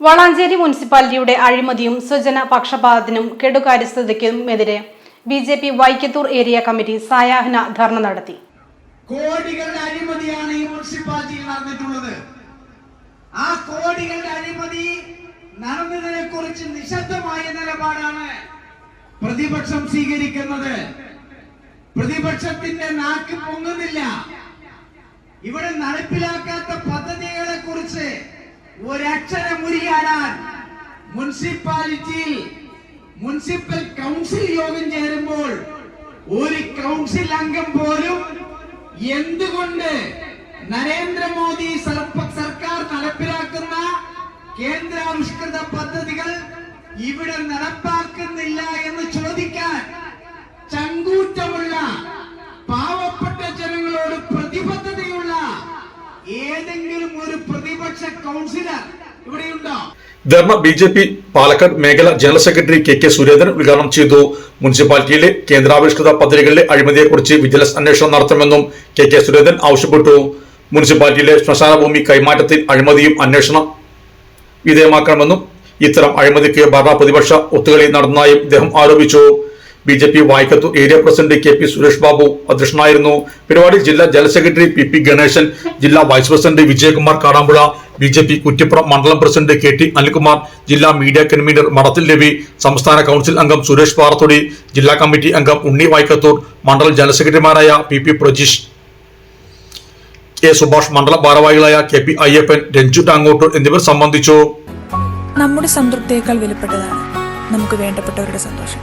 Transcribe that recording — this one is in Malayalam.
വളാഞ്ചേരി മുനിസിപ്പാലിറ്റിയുടെ അഴിമതിയും സ്വജന പക്ഷപാതത്തിനും കെടുകാര്യസ്ഥതയ്ക്കുമെതിരെ B J P Vaikkathur area committee സായാഹ്ന ധർണ നടത്തി. കോടികളുടെ അഴിമതിയാണ് ഈ മുനിസിപ്പാലിറ്റിയിൽ നടന്നിട്ടുള്ളത്. ആ കോടികളുടെ അഴിമതി നടന്നതിനെ കുറിച്ച് നിശബ്ദമായ നിലപാടാണ് പ്രതിപക്ഷം സ്വീകരിക്കുന്നത്. പ്രതിപക്ഷത്തിന്റെ നാക്ക് പൊങ്ങുന്നില്ല. ഇവിടെ കുറിച്ച് ഒരക്ഷരം മുരിയാടാൻ മുനിസിപ്പാലിറ്റിയിൽ മുനിസിപ്പൽ കൗൺസിൽ യോഗം ചേരുമ്പോൾ ഒരു കൗൺസിൽ അംഗം പോലും എന്തുകൊണ്ട് നരേന്ദ്രമോദി സർക്കാർ നടപ്പിലാക്കുന്ന കേന്ദ്രാവിഷ്കൃത പദ്ധതികൾ ഇവിടെ നടപ്പാക്കുന്നില്ല പ്രതിപക്ഷ councillor Dharma B J P Palakkad മേഖല general secretary K K Surendran ഉദ്ഘാടനം ചെയ്തു. മുനിസിപ്പാലിറ്റിയിലെ കേന്ദ്രാവിഷ്കൃത പദ്ധതികളിലെ അഴിമതിയെക്കുറിച്ച് വിജിലൻസ് അന്വേഷണം നടത്തണമെന്നും കെ കെ സുരേന്ദ്രൻ ആവശ്യപ്പെട്ടു. മുനിസിപ്പാലിറ്റിയിലെ ശ്മശാന ഭൂമി കൈമാറ്റത്തിൽ അഴിമതിയും അന്വേഷണം വിധേയമാക്കണമെന്നും ഇത്തരം അഴിമതിക്ക് ഭരണ പ്രതിപക്ഷ ഒത്തുകളി നടന്നതായും അദ്ദേഹം ആരോപിച്ചു. B J P Vaikkathu area president K P Suresh Babu അധ്യക്ഷനായിരുന്നു. പരിപാടിയിൽ ജില്ലാ general secretary P P Ganesan ജില്ലാ vice president Vijayakumar Kadampuzha B J P Kuttippuram മണ്ഡലം പ്രസിഡന്റ് കെ ടി അനിൽകുമാർ ജില്ലാ മീഡിയ കൺവീനർ മടത്തിൽ രവി സംസ്ഥാന കൗൺസിൽ അംഗം സുരേഷ് പാറത്തൊടി ജില്ലാ കമ്മിറ്റി അംഗം ഉണ്ണി വായ്ക്കത്തൂർ മണ്ഡലം ജനറൽ സെക്രട്ടറിമാരായ P P Prajeesh K Subhash മണ്ഡല ഭാരവാഹികളായ കെ പി അയ്യപ്പൻ രഞ്ജു ടാങ്ങോട്ടൂർ എന്നിവർ സംബന്ധിച്ചു. നമ്മുടെ സംതൃപ്തിയേക്കാൾ വിലപ്പെട്ടതാണ്. നമുക്ക് വേണ്ടപ്പെട്ടവരുടെ സന്തോഷം.